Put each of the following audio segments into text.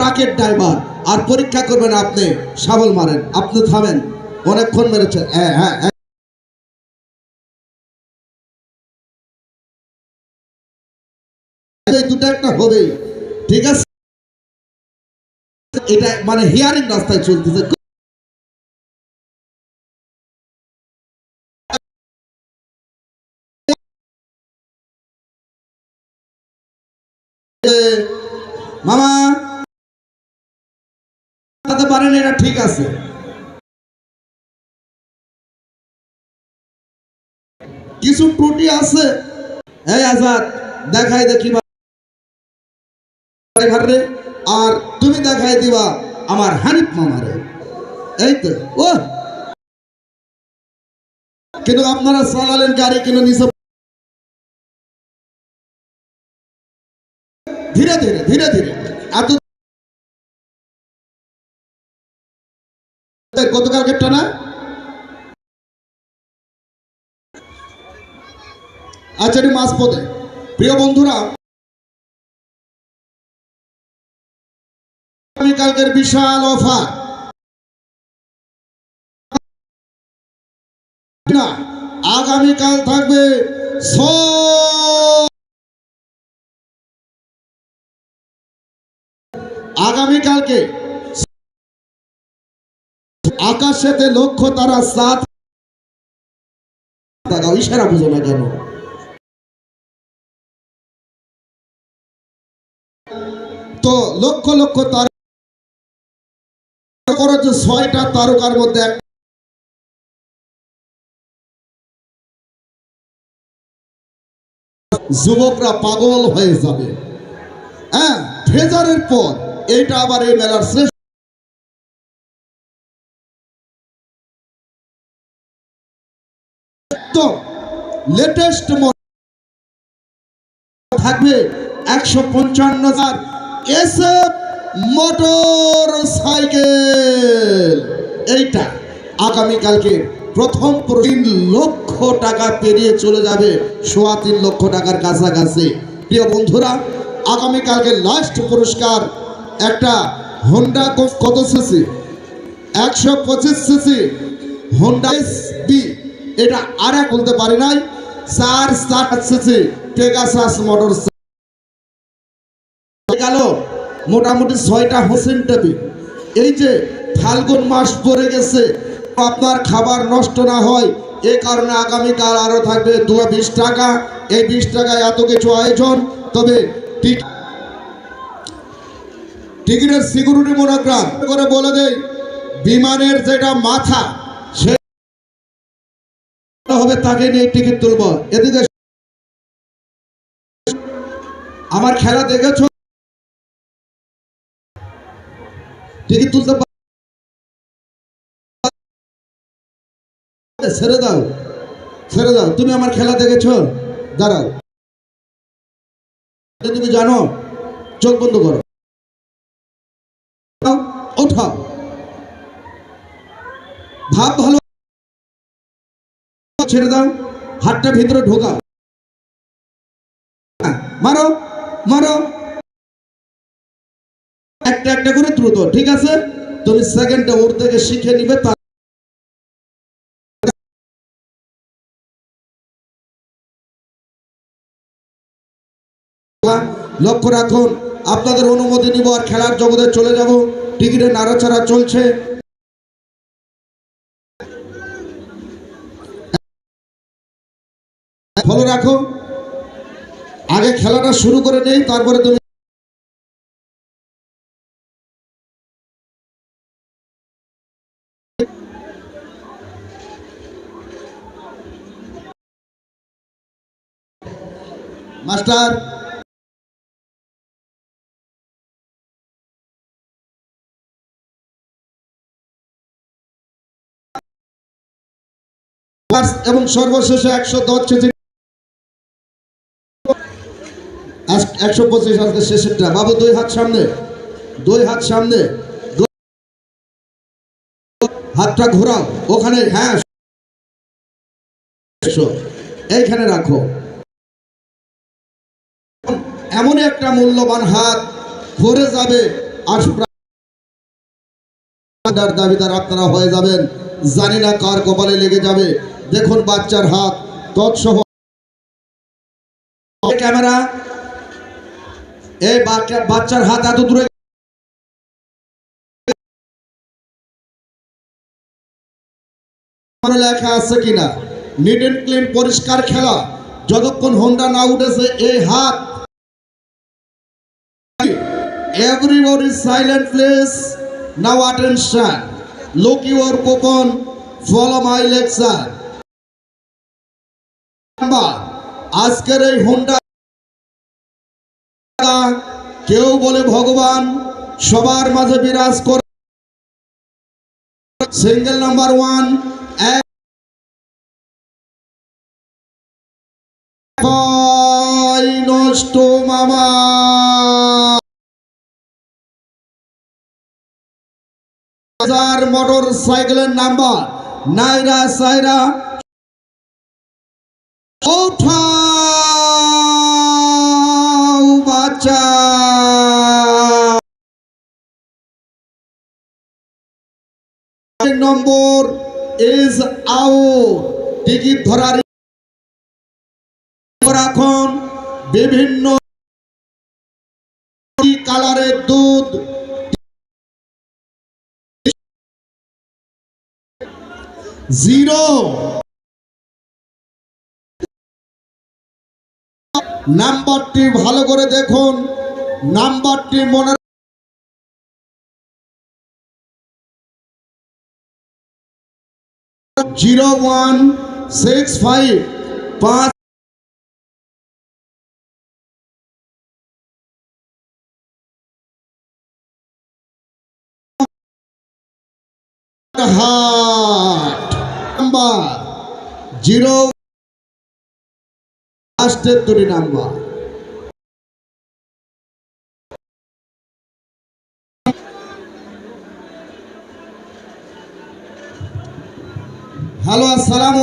ট্রাকের ড্রাইভার, আর পরীক্ষা করবেন আপনি। শাবল মারেন, আপনি থামেন। অনেকক্ষণ মেরেছেন। হ্যাঁ হ্যাঁ। দুটো মানে হিয়ারিং রাস্তায় চলতেছে। মামা। ঠিক আছে। কিছু ত্রুটি আছে? এই আজাদ, দেখাই দেখি আর তুমি দেখাই দিবা আমার হানিফ মামারে। এই তো, ও। কিন্তু আপনারা চালালেন গাড়ি কিন্তু নিচে ধীরে ধীরে ধীরে ধীরে। এত গতকালকেরটা না আচ্ছা এটি পথে প্রিয় বন্ধুরা আগামীকালকের বিশাল অফার। আগামীকাল থাকবে আগামীকালকে আকাশেতে লক্ষ্য তারা সাত। টাকা ইশারা বুঝো না কেন? তো লক্ষ লক্ষ তার যে ছয়টা তারকার মধ্যে যুবকরা পাগল হয়ে যাবে। হ্যাঁ ফেজারের পর, এইটা আবার এই মেলার শ্রেষ্ঠ লেটেস্ট থাকবে একশো পঞ্চান্ন হাজার এসএফ মোটর সাইকেল এইটা আগামীকালকে প্রথম পুরো তিন লক্ষ টাকা পেরিয়ে চলে যাবে সোয়া তিন লক্ষ টাকার কাছাকাছি। প্রিয় বন্ধুরা, আগামীকালকে লাস্ট পুরস্কার একটা হোন্ডা কত সিসি একশো পঁচিশ সিসি হোন্ডা বি এটা আর এক বলতে পারি নাই। চার ষাট সিসি পেগাসাস মোটর গেল মোটামুটি ছয়টা হোসেন টেবিল এই যে ফাল্গুন মাস পড়ে গেছে, আপনার খাবার নষ্ট না হয় এই কারণে আগামীকাল আরও থাকবে দু বিশ টাকা। এই বিশ টাকায় এত কিছু আয়োজন, তবে টিক- টিকিটের সিকিউরিটি মনোগ্রাম করে বলে দেই, বিমানের যেটা মাথা হবে তাকে নিয়ে টিকিট তুলব। এদিকে আমার খেলা দেখেছ? টিকিট তুলতে ছেড়ে দাও ছেড়ে দাও। তুমি আমার খেলা দেখেছ? দাঁড়াও। তুমি জানো, চোখ বন্ধ করো। ওঠাও ভাব ভালো ছেড়ে দাও হাতটা ভিতরে ঢোকাও। হ্যাঁ, মারো মারো। একটা একটা করে দ্রুত ঠিক আছে? তুমি সেকেন্ডে ওর থেকে শিখে নিবে তার লক্ষ্য রাখুন আপনাদের অনুমতি নিব আর খেলার জগতে চলে যাব। টিকিটে নাড়াচাড়া চলছে। রাখো। আগে খেলাটা শুরু করে নেই তারপরে তুমি মাস্টার। এবং সর্বশেষে একশো দশ কেজি একশো পঁচিশ আজকে শেষেরটা। বাবু, দুই হাত সামনে। দুই হাত সামনে। হাতটা ঘোরাও। ওখানে হ্যাঁ এইখানে রাখো। এমন একটা মূল্যবান হাত ভরে যাবে আসপ্রার দাবিদার আপনারা হয়ে যাবেন। জানি না কার কপালে লেগে যাবে। দেখুন বাচ্চার হাত, তৎসহ। ক্যামেরা বাচ্চার হাত এত দূরে লেখা আছে কিনা? নিট এন্ড ক্লিন পরিষ্কার খেলা। যতক্ষণ হোন্ডা না উঠেছে এই হাত। Everybody silent please now attention look your coupon follow my lecture আজকের এই হোন্ডা কেউ বলে, ভগবান, সবার মাঝে বিরাজ করে সিঙ্গেল নাম্বার ওয়ান, এক নষ্ট মামা। হাজার মোটর সাইকেলের নাম্বার, নাইরা সাইরা, ওঠাও বাচ্চা নম্বর ইজ আউট টিকিট ধরার রাখুন বিভিন্ন কালারের দুধ জিরো নাম্বারটি ভালো করে দেখুন, নাম্বারটি মনে জিরো ওয়ান সিক্স ফাইভ পাঁচ হাট নাম্বার জিরো লাস্টের দুটি নাম্বার আসসালাম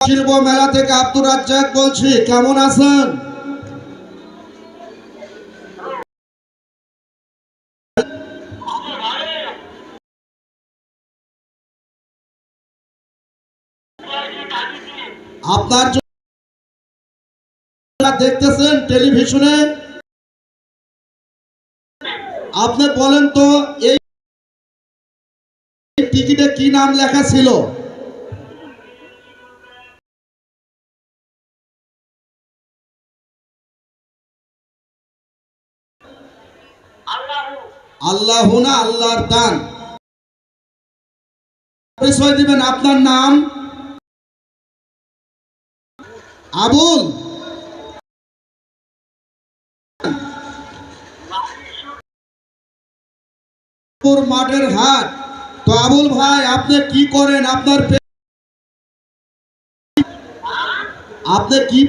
শিল্প মেলা থেকে আব্দুর রাজ্জাক বলছি কেমন আছেন? আপনার দেখতেছেন টেলিভিশনে আপনি বলেন তো, এই টিকিটে কি নাম লেখা ছিল? আল্লাহ না আল্লাহর দান। পরিচয় দিবেন আপনার নাম। আবুল। পুর মাঠের হাট তো আবুল ভাই, আপনি কি করেন? আপনার আপনি কি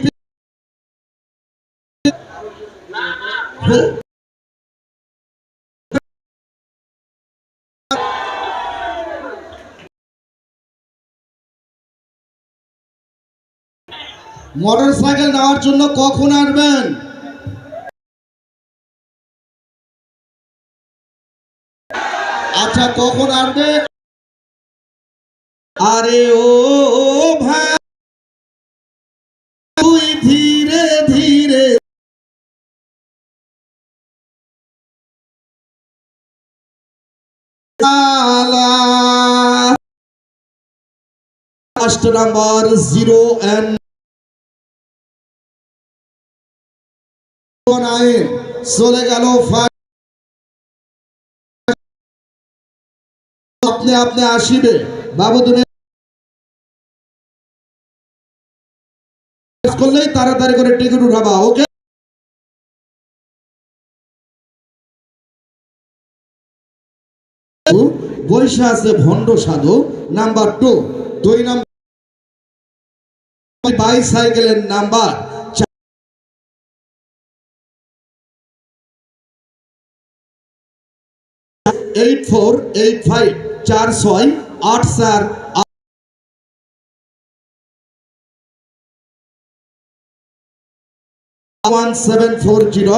মোটর সাইকেল নেওয়ার জন্য কখন আসবেন? আচ্ছা কখন আসবে? আরে ও ভাই, তুই ধীরে ধীরে। ফার্স্ট নাম্বার জিরো নাইন চলে গেল ফার্স্ট আপনি আপনি আসিবে। বাবু তুমি করলেই তাড়াতাড়ি করে টিকিট উঠাবা, ওকে? বৈশা আছে ভণ্ড সাধু, নাম্বার টু, দুই number বাইসাইকেলের number eight four, eight five. চার ছয় আট চার। One seven four zero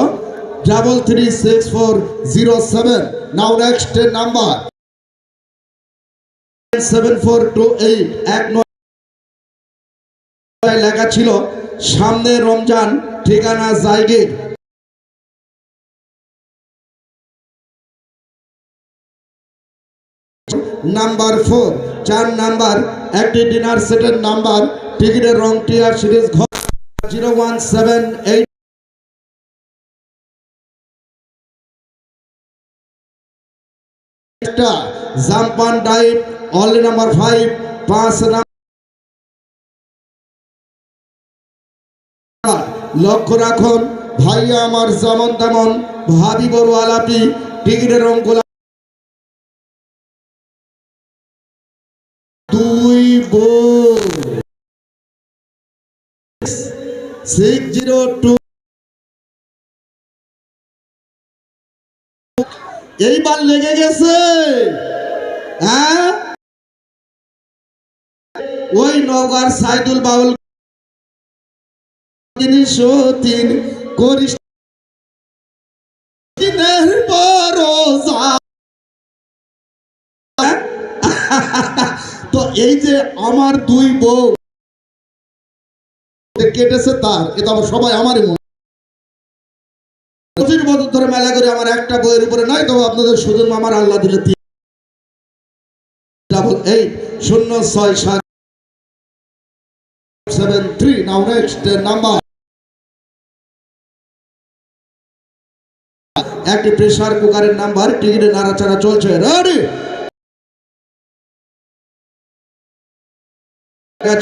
double three six four zero seven now next number seven four two eight এক নয়, লেখা ছিল, সামনে রমজান, ঠিকানা জায়গির। নাম্বার ফোর, চার নাম্বার, একটি ডিনার সেটের নাম্বার, টিকিটের রং টিয়ার সিরিজ ঘর জিরো ওয়ান সেভেন এইট জাম্পান ডাইভ অনলি নাম্বার ফাইভ, পাঁচ নাম্বার, লক্ষ্য রাখুন, ভাইয়া আমার যেমন তেমন, ভাবি বড় আলাপি, টিকিটের রং সিক্স জিরো টু এইবার লেগে গেছে। হ্যাঁ? ওই নওগার সাইদুল বাউল জিনিস তিন করিস তো এই যে আমার দুই বউ কেটেছে তার এটা আবার সবাই আমারই মনে। পঁচিশ বছর ধরে মেলা করে আমার একটা বইয়ের উপরে নয় তবে আপনাদের সুজন মামার আল্লাহ দিলে এইট শূন্য ছয় সাত থ্রি নাম্বার একটি প্রেসার কুকারের নাম্বার টিকিটে নাড়াচাড়া চলছে। রেডি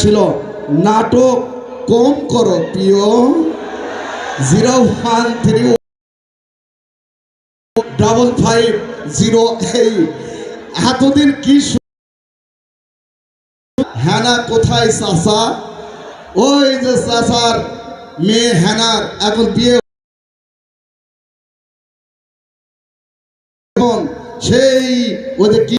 ছিল। নাটক কম করো, প্রিয়। Zero one three double five zero eight. এতদিন কি হ্যানা কোথায় চাষা ওই যে চাষার মেয়ে হ্যানার, এখন বিয়ে সেই ওদের কি